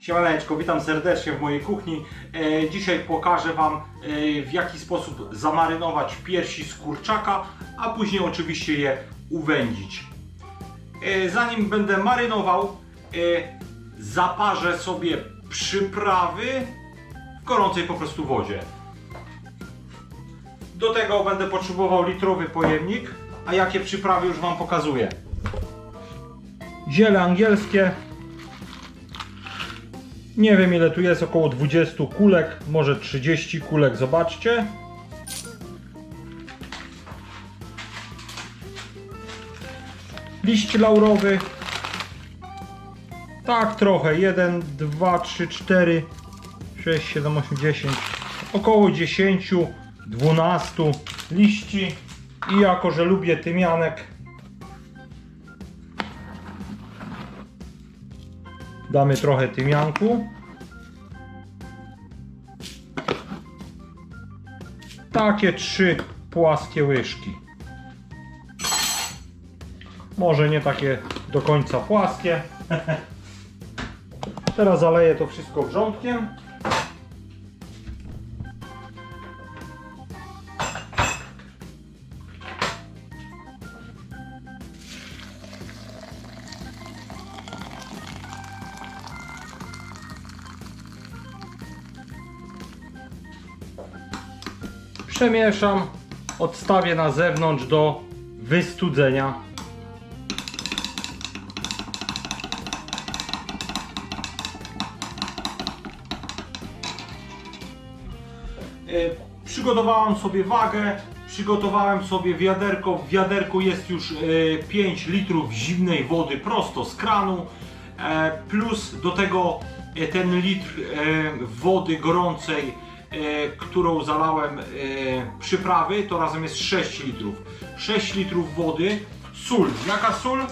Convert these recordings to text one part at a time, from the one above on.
Siemaneczko, witam serdecznie w mojej kuchni. E, dzisiaj pokażę Wam e, w jaki sposób zamarynować piersi z kurczaka, a później oczywiście je uwędzić. E, zanim będę marynował, e, zaparzę sobie przyprawy w gorącej po prostu wodzie. Do tego będę potrzebował litrowy pojemnik, a jakie przyprawy już Wam pokazuję. Ziele angielskie, nie wiem ile tu jest, około 20 kulek, może 30 kulek, zobaczcie. Liść laurowy. Tak trochę, 1, 2, 3, 4, 6, 7, 8, 10. Około 10, 12 liści. I jako, że lubię tymianek, Damy trochę tymianku. Takie trzy płaskie łyżki. Może nie takie do końca płaskie. Teraz zaleję to wszystko wrzątkiem. Przemieszam, odstawię na zewnątrz do wystudzenia. E, Przygotowałem sobie wagę, przygotowałem sobie wiaderko. W wiaderku jest już e, 5 litrów zimnej wody prosto z kranu, e, plus do tego e, ten litr e, wody gorącej, e, którą zalałem e, przyprawy, to razem jest 6 litrów. 6 litrów wody, sól. Jaka sól?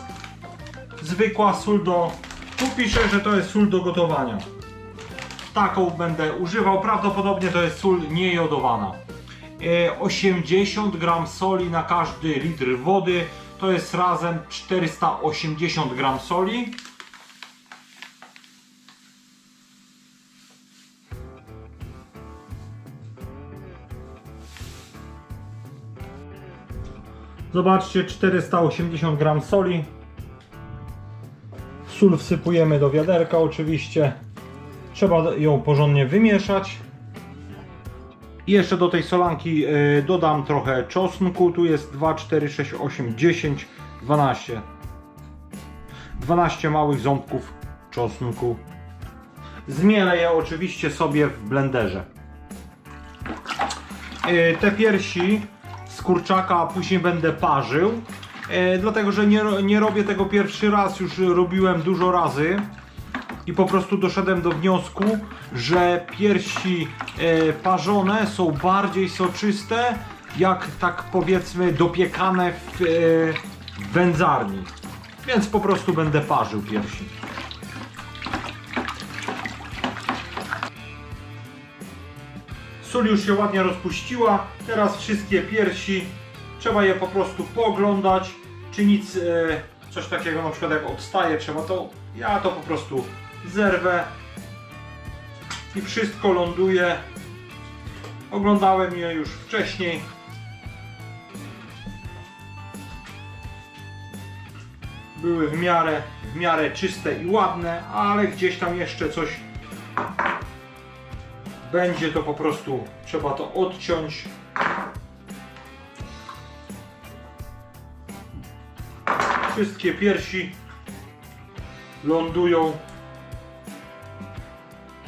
Zwykła sól do... Tu pisze, że to jest sól do gotowania taką będę używał. Prawdopodobnie to jest sól niejodowana. E, 80 gram soli na każdy litr wody. To jest razem 480 gram soli. Zobaczcie, 480 gram soli. Sól wsypujemy do wiaderka oczywiście. Trzeba ją porządnie wymieszać. I jeszcze do tej solanki y, dodam trochę czosnku. Tu jest 2, 4, 6, 8, 10, 12. 12 małych ząbków czosnku. Zmielę je oczywiście sobie w blenderze. Y, te piersi z kurczaka później będę parzył. y, Dlatego, że nie, nie robię tego pierwszy raz, już robiłem dużo razy i po prostu doszedłem do wniosku, że piersi e, parzone są bardziej soczyste, jak tak powiedzmy dopiekane w e, wędzarni. Więc po prostu będę parzył piersi. Sól już się ładnie rozpuściła. Teraz wszystkie piersi trzeba je po prostu pooglądać, czy nic, e, coś takiego na przykład jak odstaje, trzeba to, ja to po prostu zerwę i wszystko ląduje. Oglądałem je już wcześniej. Były w miarę, w miarę czyste i ładne, ale gdzieś tam jeszcze coś będzie, to po prostu trzeba to odciąć. Wszystkie piersi lądują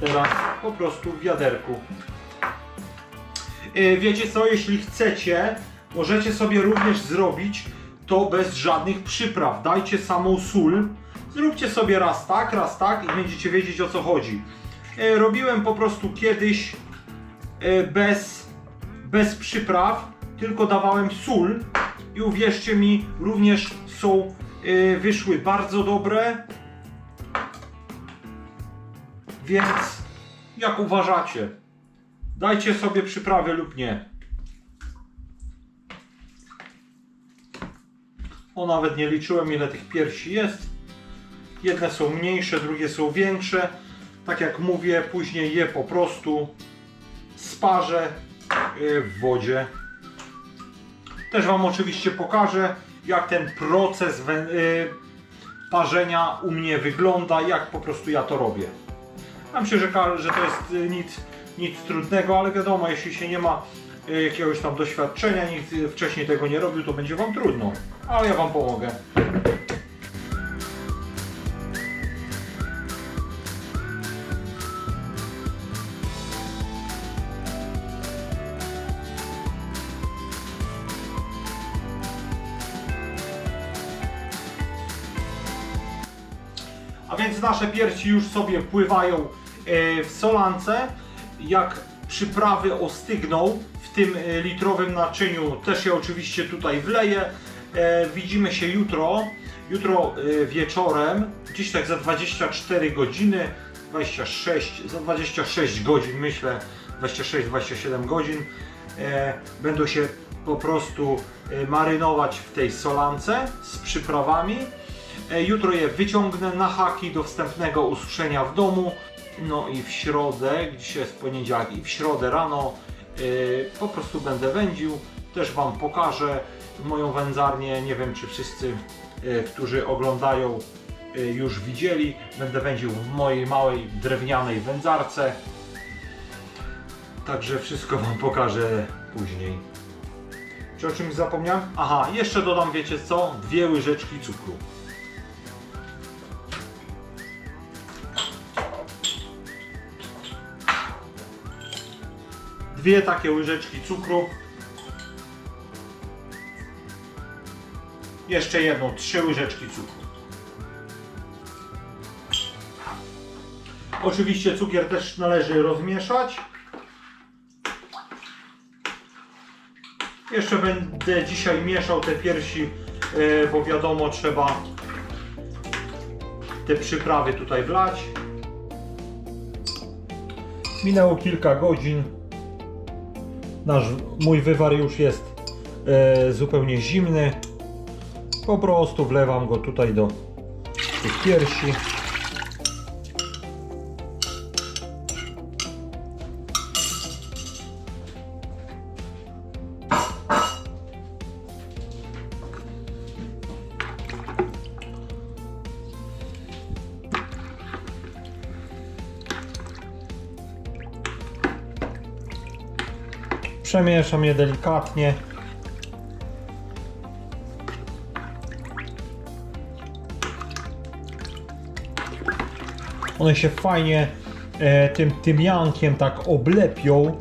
teraz po prostu w wiaderku. E, Wiecie co, jeśli chcecie, możecie sobie również zrobić to bez żadnych przypraw. Dajcie samą sól, zróbcie sobie raz tak, raz tak i będziecie wiedzieć o co chodzi. E, Robiłem po prostu kiedyś e, bez, bez przypraw, tylko dawałem sól i uwierzcie mi, również są, e, wyszły bardzo dobre. Więc jak uważacie? Dajcie sobie przyprawy lub nie. O, nawet nie liczyłem ile tych piersi jest. Jedne są mniejsze, drugie są większe. Tak jak mówię, później je po prostu sparzę y, w wodzie. Też Wam oczywiście pokażę, jak ten proces y, parzenia u mnie wygląda, jak po prostu ja to robię. Ja myślę, że, to jest y, nic, nic trudnego, ale wiadomo, jeśli się nie ma jakiegoś tam doświadczenia, nikt wcześniej tego nie robił, to będzie Wam trudno. Ale ja Wam pomogę. Nasze piersi już sobie pływają e, w solance. Jak przyprawy ostygną w tym e, litrowym naczyniu, też je oczywiście tutaj wleję. E, Widzimy się jutro. Jutro wieczorem, gdzieś tak za 24 godziny, 26, za 26 godzin myślę, 26-27 godzin będą się po prostu marynować w tej solance z przyprawami. E, Jutro je wyciągnę na haki do wstępnego ususzenia w domu. No i w środę, dzisiaj jest poniedziałek, i w środę rano e, po prostu będę wędził. Też Wam pokażę moją wędzarnię. Nie wiem, czy wszyscy, e, którzy oglądają, już widzieli. Będę wędził w mojej małej drewnianej wędzarce. Także wszystko Wam pokażę później. Czy o czymś zapomniałem? Aha, jeszcze dodam, wiecie co? Dwie łyżeczki cukru. Dwie takie łyżeczki cukru. Jeszcze jedną, trzy łyżeczki cukru. Oczywiście cukier też należy rozmieszać. Jeszcze będę dzisiaj mieszał te piersi, e, bo wiadomo trzeba te przyprawy tutaj wlać. Minęło kilka godzin. Nasz, mój wywar już jest e, zupełnie zimny. Po prostu wlewam go tutaj do tych piersi. Przemieszam je delikatnie. One się fajnie e, tym tymiankiem tak oblepią.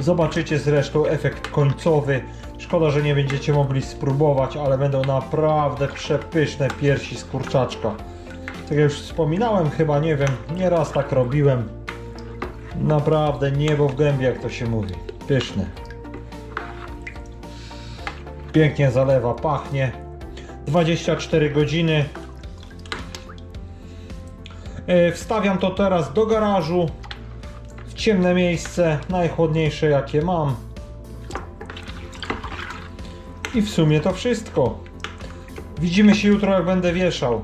Zobaczycie zresztą efekt końcowy. Szkoda, że nie będziecie mogli spróbować, ale będą naprawdę przepyszne piersi z kurczaczka. Tak jak już wspominałem, chyba nie wiem, nieraz tak robiłem. Naprawdę niebo w gębie, jak to się mówi. Pyszne. Pięknie zalewa, pachnie. 24 godziny. E, Wstawiam to teraz do garażu. W ciemne miejsce, najchłodniejsze jakie mam. I w sumie to wszystko. Widzimy się jutro, jak będę wieszał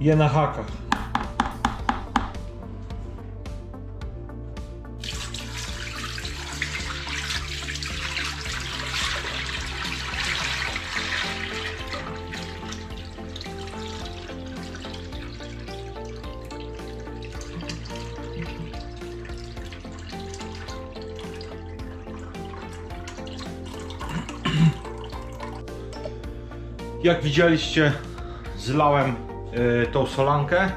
je na hakach. Jak widzieliście, zlałem y, tą solankę.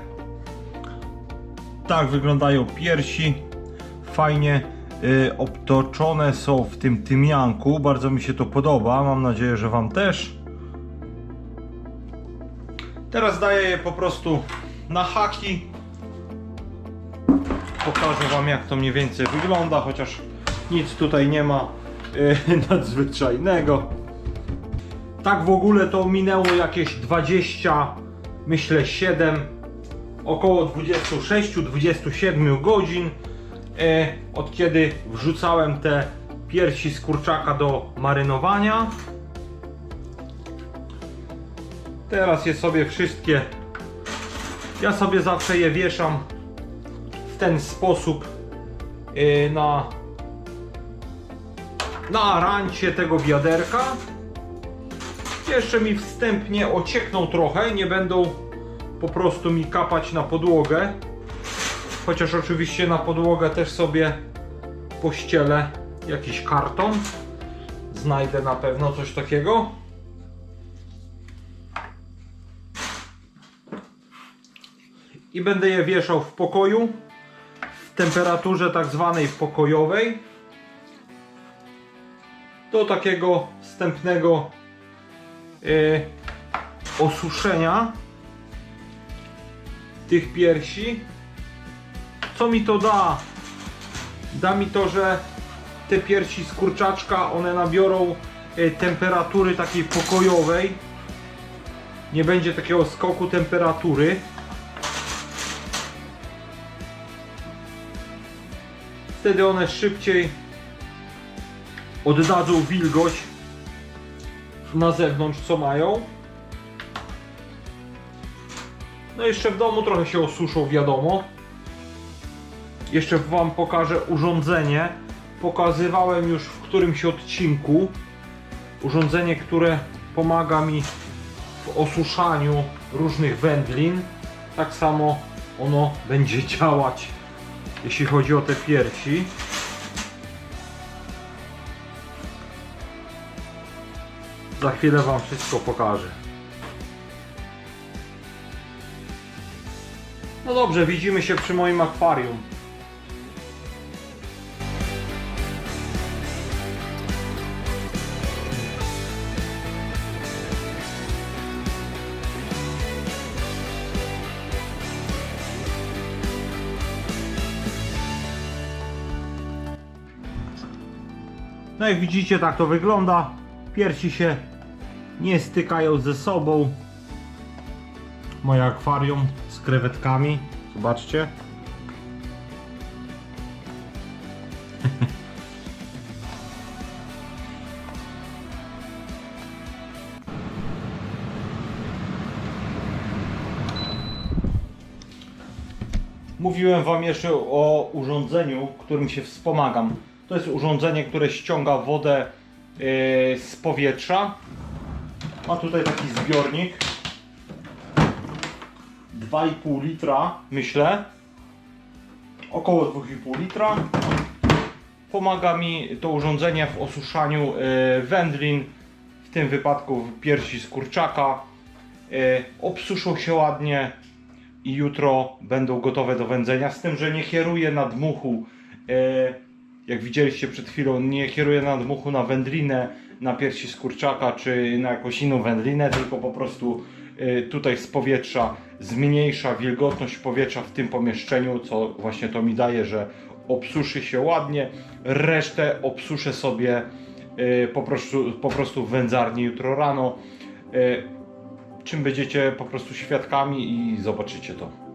Tak wyglądają piersi. Fajnie y, obtoczone są w tym tymianku. Bardzo mi się to podoba. Mam nadzieję, że Wam też. Teraz daję je po prostu na haki. Pokażę Wam jak to mniej więcej wygląda, chociaż nic tutaj nie ma y, nadzwyczajnego. Tak w ogóle to minęło jakieś 20, myślę 7, około 26-27 godzin e, od kiedy wrzucałem te piersi z kurczaka do marynowania. Teraz je sobie wszystkie, ja sobie zawsze je wieszam w ten sposób yy, na na rancie tego wiaderka. Jeszcze mi wstępnie ociekną trochę, nie będą po prostu mi kapać na podłogę. Chociaż oczywiście na podłogę też sobie pościelę jakiś karton. Znajdę na pewno coś takiego. I będę je wieszał w pokoju w temperaturze tak zwanej pokojowej do takiego wstępnego yy, osuszenia tych piersi. Co mi to da? Da mi to, że te piersi z kurczaczka, one nabiorą y, temperatury takiej pokojowej. Nie będzie takiego skoku temperatury. Wtedy one szybciej oddadzą wilgoć na zewnątrz, co mają. No jeszcze w domu trochę się osuszą, wiadomo. Jeszcze Wam pokażę urządzenie. Pokazywałem już w którymś odcinku. Urządzenie, które pomaga mi w osuszaniu różnych wędlin. Tak samo ono będzie działać, jeśli chodzi o te piersi. Za chwilę Wam wszystko pokażę. No dobrze, widzimy się przy moim akwarium. No jak widzicie tak to wygląda. Piersi się nie stykają ze sobą. Moje akwarium z krewetkami. Zobaczcie. Mówiłem Wam jeszcze o urządzeniu, którym się wspomagam. To jest urządzenie, które ściąga wodę z powietrza. Ma tutaj taki zbiornik. 2,5 litra, myślę. Około 2,5 litra. Pomaga mi to urządzenie w osuszaniu yy, wędlin, w tym wypadku piersi z kurczaka. Yy, obsuszą się ładnie i jutro będą gotowe do wędzenia. Z tym, że nie kieruję nadmuchu. Yy, jak widzieliście przed chwilą, nie kieruję nadmuchu na wędlinę, na piersi z kurczaka czy na jakąś inną wędlinę, tylko po prostu y, tutaj z powietrza zmniejsza wilgotność powietrza w tym pomieszczeniu, co właśnie to mi daje, że obsuszy się ładnie. Resztę obsuszę sobie y, po prostu, po prostu w wędzarni jutro rano. Y, Czym będziecie po prostu świadkami i zobaczycie to.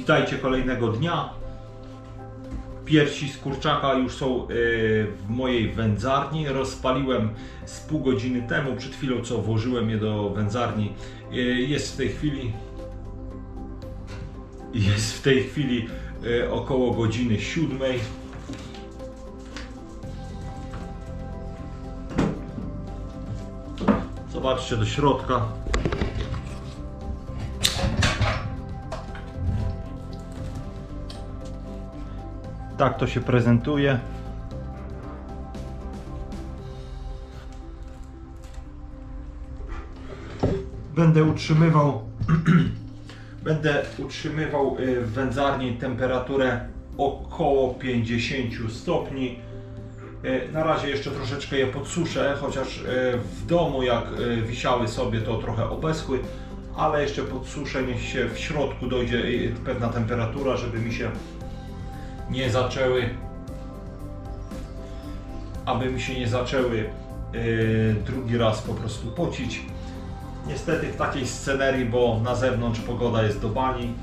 Witajcie kolejnego dnia. Piersi z kurczaka już są e, w mojej wędzarni. Rozpaliłem z pół godziny temu, przed chwilą co włożyłem je do wędzarni. E, Jest w tej chwili jest w tej chwili e, około godziny siódmej. Zobaczcie do środka. Tak to się prezentuje. Będę utrzymywał będę utrzymywał y, w wędzarni temperaturę około 50 stopni. Y, Na razie jeszcze troszeczkę je podsuszę, chociaż y, w domu jak wisiały sobie to trochę obeschły, ale jeszcze podsuszę, niech się w środku dojdzie pewna temperatura, żeby mi się nie zaczęły aby mi się nie zaczęły yy, drugi raz po prostu pocić. Niestety w takiej scenerii, bo na zewnątrz pogoda jest do bani.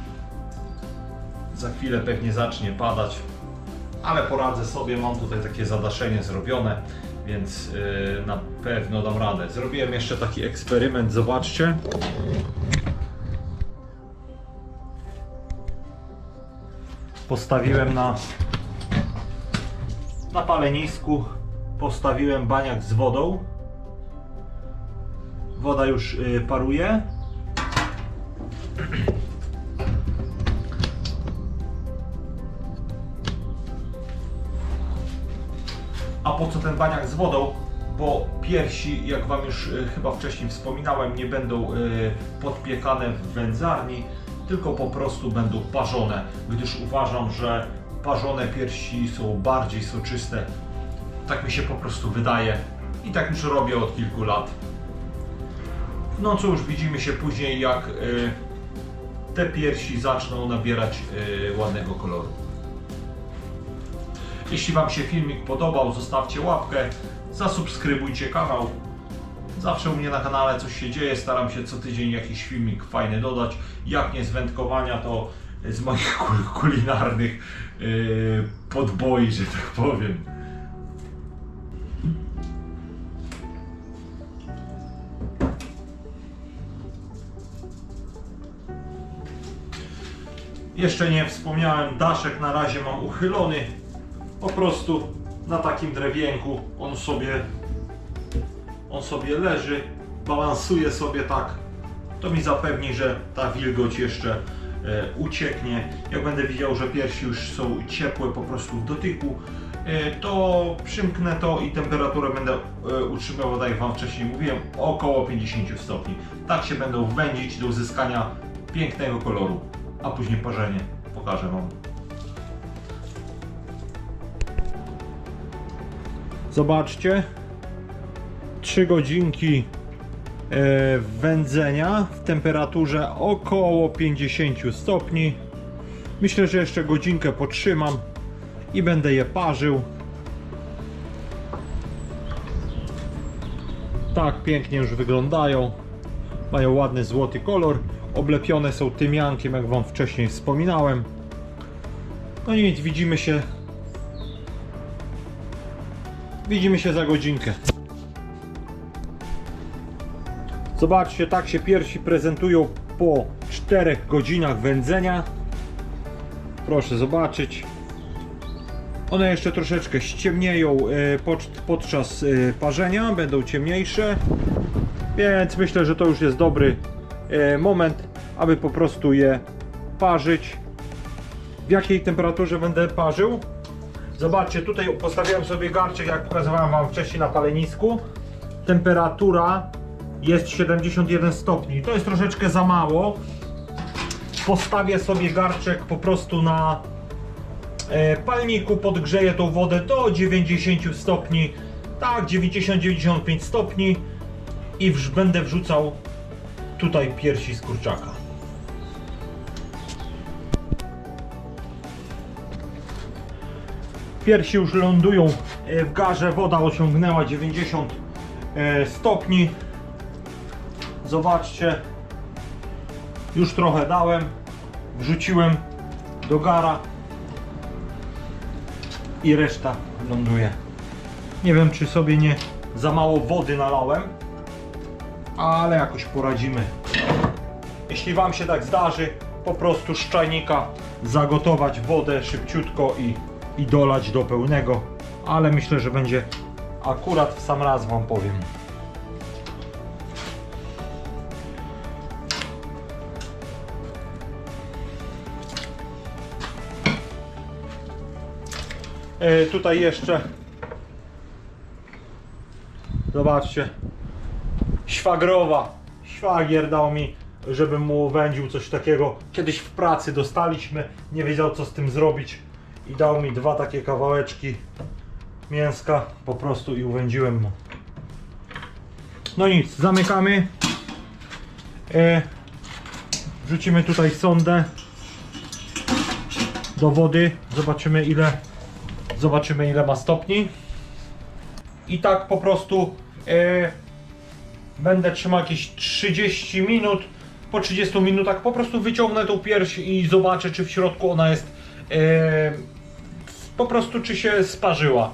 Za chwilę pewnie zacznie padać, ale poradzę sobie, mam tutaj takie zadaszenie zrobione, więc yy, na pewno dam radę. Zrobiłem jeszcze taki eksperyment, zobaczcie. Postawiłem na na palenisku postawiłem baniak z wodą. Woda już y, paruje. A po co ten baniak z wodą? Bo piersi, jak Wam już y, chyba wcześniej wspominałem, nie będą y, podpiekane w wędzarni, tylko po prostu będą parzone, gdyż uważam, że parzone piersi są bardziej soczyste. Tak mi się po prostu wydaje i tak już robię od kilku lat. No cóż, widzimy się później, jak y, te piersi zaczną nabierać y, ładnego koloru. Jeśli Wam się filmik podobał, zostawcie łapkę, zasubskrybujcie kanał. Zawsze u mnie na kanale coś się dzieje, staram się co tydzień jakiś filmik fajny dodać. Jak nie z wędkowania, to z moich kul- kulinarnych yy, podboi, że tak powiem. Jeszcze nie wspomniałem, daszek na razie mam uchylony. Po prostu na takim drewienku on sobie on sobie leży, balansuje sobie tak. To mi zapewni, że ta wilgoć jeszcze e, ucieknie. Jak będę widział, że piersi już są ciepłe po prostu w dotyku, e, to przymknę to i temperaturę będę e, utrzymywał, tak jak Wam wcześniej mówiłem, około 50 stopni. Tak się będą wędzić do uzyskania pięknego koloru, a później parzenie pokażę Wam. Zobaczcie. 3 godzinki e, wędzenia w temperaturze około 50 stopni. Myślę, że jeszcze godzinkę potrzymam i będę je parzył. Tak pięknie już wyglądają. Mają ładny złoty kolor. Oblepione są tymiankiem, jak Wam wcześniej wspominałem. No nic, widzimy się Widzimy się za godzinkę. Zobaczcie, tak się piersi prezentują po 4 godzinach wędzenia. Proszę zobaczyć. One jeszcze troszeczkę ściemnieją e, pod- podczas e, parzenia, będą ciemniejsze. Więc myślę, że to już jest dobry e, moment, aby po prostu je parzyć. W jakiej temperaturze będę parzył? Zobaczcie, tutaj postawiłem sobie garczek, jak pokazywałem Wam wcześniej na palenisku. Temperatura jest 71 stopni. To jest troszeczkę za mało. Postawię sobie garczek po prostu na e, palniku, podgrzeję tą wodę do 90 stopni. Tak, 90-95 stopni. I będę wrzucał tutaj piersi z kurczaka. Piersi już lądują e, w garze, woda osiągnęła 90 e, stopni. Zobaczcie, już trochę dałem, wrzuciłem do gara i reszta ląduje. Nie wiem, czy sobie nie za mało wody nalałem, ale jakoś poradzimy. Jeśli Wam się tak zdarzy, po prostu z czajnika zagotować wodę szybciutko i, i dolać do pełnego, ale myślę, że będzie akurat w sam raz Wam powiem. Tutaj jeszcze. Zobaczcie. Szwagrowa. Szwagier dał mi żebym mu wędził coś takiego. Kiedyś w pracy dostaliśmy nie wiedział co z tym zrobić. I dał mi dwa takie kawałeczki mięska po prostu i uwędziłem mu. No nic zamykamy. E, wrzucimy tutaj sondę do wody. Zobaczymy ile Zobaczymy ile ma stopni. I tak po prostu e, będę trzymał jakieś 30 minut. Po 30 minutach po prostu wyciągnę tą pierś i zobaczę czy w środku ona jest e, po prostu czy się sparzyła.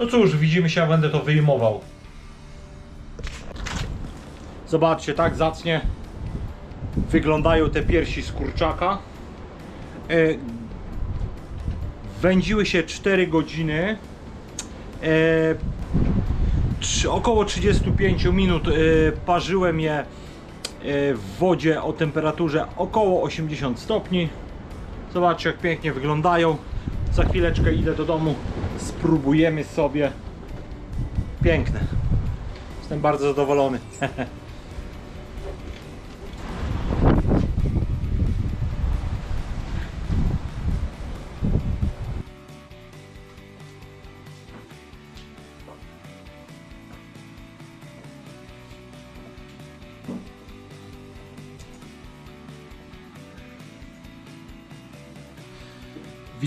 No cóż, widzimy się, ja będę to wyjmował. Zobaczcie, tak zacnie wyglądają te piersi z kurczaka. Wędziły się 4 godziny. E, około 35 minut e, parzyłem je e, w wodzie o temperaturze około 80 stopni. Zobaczcie jak pięknie wyglądają. Za chwileczkę idę do domu, spróbujemy sobie. Piękne. Jestem bardzo zadowolony.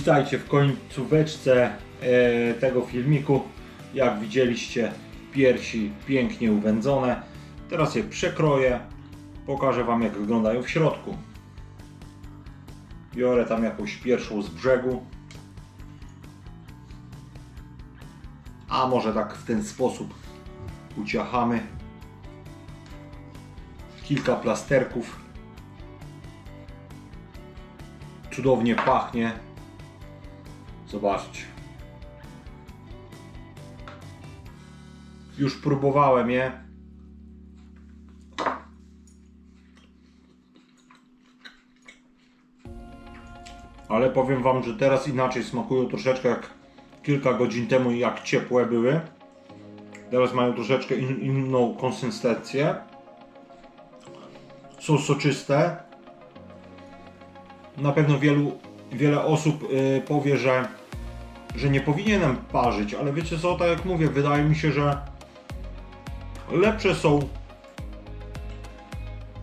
Witajcie w końcóweczce e, tego filmiku. Jak widzieliście, piersi pięknie uwędzone. Teraz je przekroję. Pokażę Wam, jak wyglądają w środku. Biorę tam jakąś pierwszą z brzegu. A może tak w ten sposób uciachamy. Kilka plasterków. Cudownie pachnie. Zobaczcie. Już próbowałem je. Ale powiem Wam, że teraz inaczej smakują troszeczkę jak kilka godzin temu, jak ciepłe były. Teraz mają troszeczkę in, inną konsystencję. Są soczyste. Na pewno wielu, wiele osób y, powie, że, że nie powinienem parzyć, ale wiecie co, tak jak mówię, wydaje mi się, że lepsze są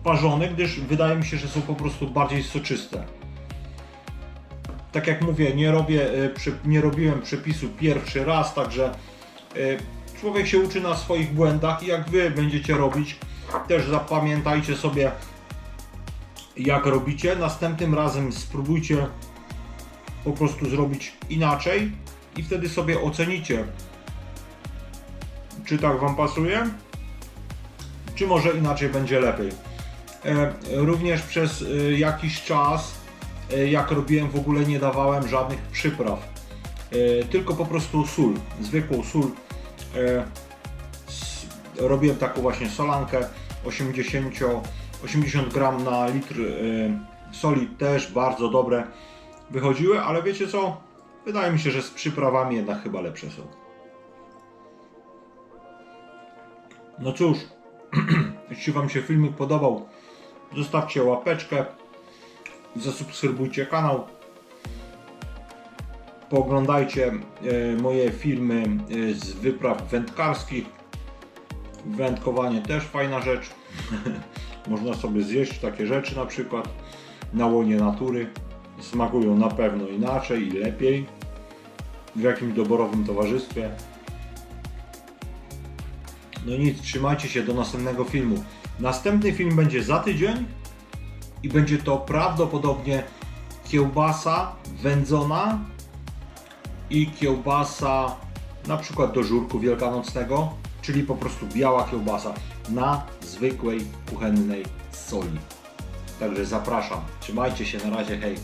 parzone, gdyż wydaje mi się, że są po prostu bardziej soczyste. Tak jak mówię, nie, robię, y, nie robiłem przepisu pierwszy raz, także y, człowiek się uczy na swoich błędach i jak wy będziecie robić, też zapamiętajcie sobie jak robicie. Następnym razem spróbujcie po prostu zrobić inaczej i wtedy sobie ocenicie, czy tak Wam pasuje, czy może inaczej będzie lepiej. E, Również przez e, jakiś czas, e, jak robiłem, w ogóle nie dawałem żadnych przypraw, tylko po prostu sól, zwykłą sól. Robiłem taką właśnie solankę 80, 80 gram na litr soli też bardzo dobre wychodziły, ale wiecie co? Wydaje mi się, że z przyprawami jednak chyba lepsze są. No cóż, jeśli Wam się filmik podobał, zostawcie łapeczkę, zasubskrybujcie kanał, pooglądajcie y, moje filmy y, z wypraw wędkarskich. Wędkowanie też fajna rzecz. Można sobie zjeść takie rzeczy na przykład na łonie natury. Smakują na pewno inaczej i lepiej w jakimś doborowym towarzystwie. No nic, trzymajcie się do następnego filmu. Następny film będzie za tydzień i będzie to prawdopodobnie kiełbasa wędzona i kiełbasa na przykład do żurku wielkanocnego, czyli po prostu biała kiełbasa na zwykłej kuchennej soli. Także zapraszam. Trzymajcie się, na razie, hej.